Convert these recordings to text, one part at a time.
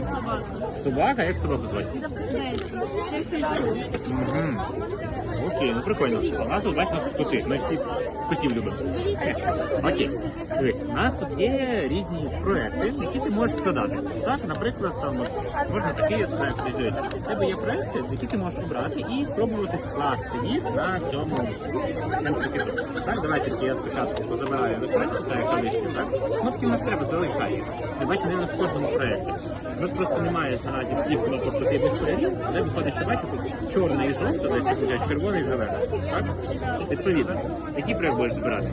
і собака. Собака, як собаку звати? Угу. Окей, ну прикольно. У нас тут бачиш, у нас тут коти. Ми всі котів любимо. Окей. Дивись, у нас тут є різні проекти, які ти можеш складати. Так, наприклад, там от, можна такий от проект дивись. У тебе є проекти, які ти можеш обрати і спробувати скласти їх на цьому MCQ. Так, давай тільки я спочатку позабираю як колишню, так? Кнопки в нас треба залишати. Ти бачиш, не в кожному проєкті. У нас просто немає наразі всіх кнопок потрібних кольорів, але виходить, що бачиш, тут чорне і жовте, десь буде червоне і зелене. Так? Відповідно, який проєкт будеш збирати?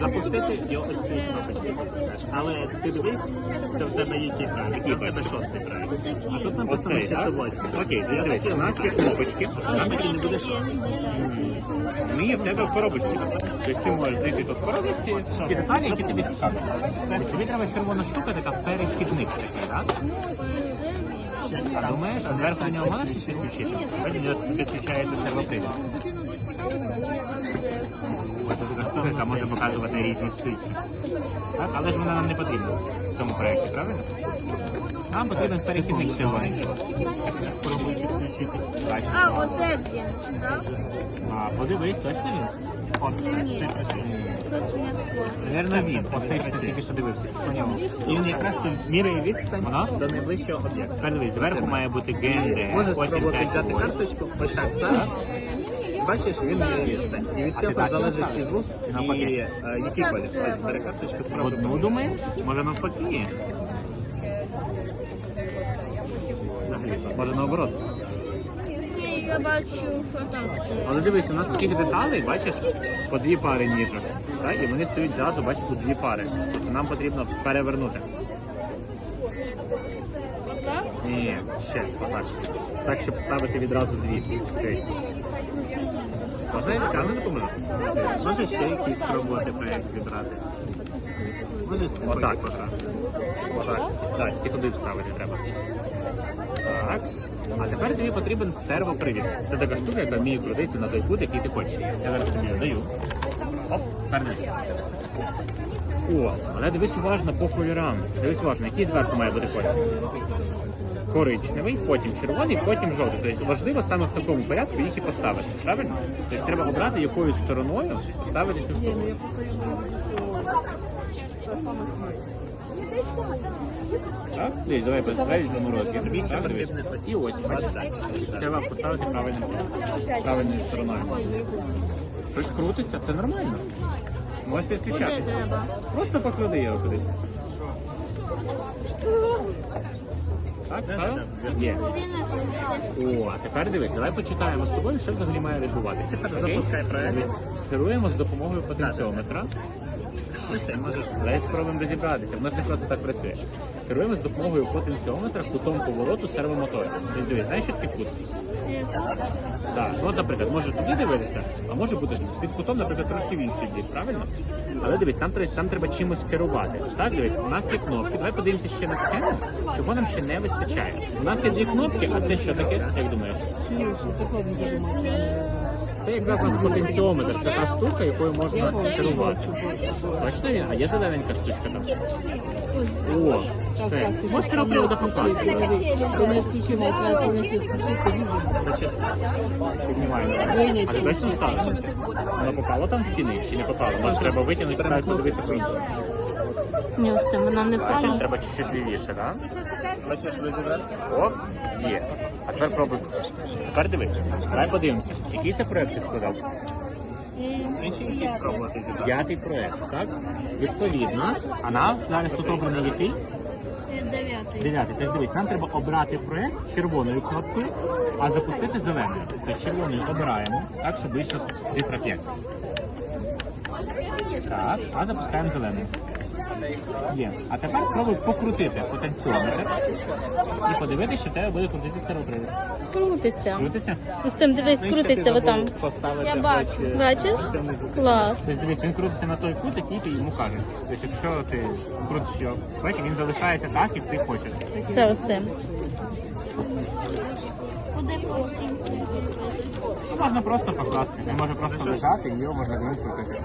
Запустити і ось ці кнопочки. Але ти дивись, це в тебе який проєкт? Який це шостий проєкт. А тут написано Оцей, так? Окей, тоді дивись, у нас є кнопочки, там таки не будеш. Ми в тебе в коробочці. Тобто ти можеш зайти тут в ті деталі, які тобі цікаві. Тобі треба червона штука, така перехідник такий, так? А думаєш, а зверху на нього можеш щось підключити? Потім у нього підключається сервопривід. Ось така штука, яка може показувати різні цифри. Так? Але ж вона нам не потрібна в цьому проєкті, правильно? Нам потрібен перехідник червоний. Спробуй підключити. Бачиш? А, оце він, так? А, подивись, точно він? От, Ні. Просто не скло. Він. Оцей, що ти тільки що дивився. По ньому. І він якраз тут міряє відстань до найближчого об'єкта. Тепер дивись, зверху має бути ГНД, Можеш потім спробувати 5 взяти карточку, ось так ставиш. Бачиш, він є. І від цього залежить і звук, Навпаки. і е, який колір. Ось бери карточку, спробуй. Одну думаєш? Може навпаки? Може наоборот. Ні, я бачу, що там. Але дивись, у нас таких деталей, бачиш, по дві пари ніжок. Так? І вони стоять зразу, бачиш, тут дві пари. Тобто нам потрібно перевернути. Ні, ще отак. Так, щоб ставити відразу дві. Цей. Можна скажу, не допоможу? Може ще якісь спробувати проєкт зібрати. Може Отак. Отак. Так, тільки туди вставити треба. Так. А тепер тобі потрібен сервопривід. Це така штука, яка вміє крутитися на той кут, який ти хочеш. Я зараз тобі даю. Оп, пернеш. О, але дивись уважно по кольорам. Дивись уважно, який зверху має бути колір. Коричневий, потім червоний, потім жовтий. Тобто важливо саме в такому порядку їх і поставити. Правильно? Тобто треба обрати якою стороною поставити цю штуку. Так? Дивись, давай поставиш до морозки. Тобі ще потрібно і ось бачиш. Треба поставити правильним правильною стороною. Щось крутиться, це нормально. Підключати. треба? Просто поклади його кудись. Так, ставив? Є. О, а тепер дивись, давай почитаємо з тобою, що взагалі має відбуватися. Запускай проект. Керуємо з допомогою потенціометра. Ось може. Давай спробуємо розібратися, воно ж не просто так працює. Керуємо з допомогою потенціометра кутом повороту сервомотора. Тобто дивись, знаєш, що таке кут? Так, ну наприклад, може туди дивитися, а може бути під кутом, наприклад, трошки в інший бік, правильно? Але дивись, там, треба- треба чимось керувати. Так, дивись, у нас є кнопки. Давай подивимося ще на схему, чого нам ще не вистачає. У нас є дві кнопки, а це що таке? Як думаєш? Це якраз у нас потенціометр. Це та штука, якою можна керувати. Бачите він? А є зелененька штучка там. О, все. Це буде попасти. Значить, піднімаємо. А ти точно ставиш? Воно попало там в піни чи не попало? Може треба витягнути, треба подивитися по іншому. Там вона не Бачиш, пала. треба чуть-чуть лівіше, так? Оп, є. А тепер пробуй. Тепер дивись. Давай подивимося. Який це проект ти складав? П'ятий проект, так? Відповідно. А нам зараз тут обраний який? Дев'ятий. Дев'ятий. Тобто дивись, нам треба обрати проект червоною кнопкою, а запустити зеленою. Тобто червоною обираємо, так, щоб вийшла цифра 5. Так, а запускаємо зеленою. Є. А тепер спробуй покрутити потенціометр і подивитися, що в тебе буде крутитися сервопривід. Крутиться. Крутиться? Ось там дивись, крутиться ви там. Я бачу. е, Бачиш? Клас. Тобто дивись, він крутиться на той кут, який ти йому кажеш. Тобто, якщо ти крутиш його, бачиш, він залишається так, як ти хочеш. Все ось цим. Можна просто покласти, він може просто лежати і його можна вимкнути.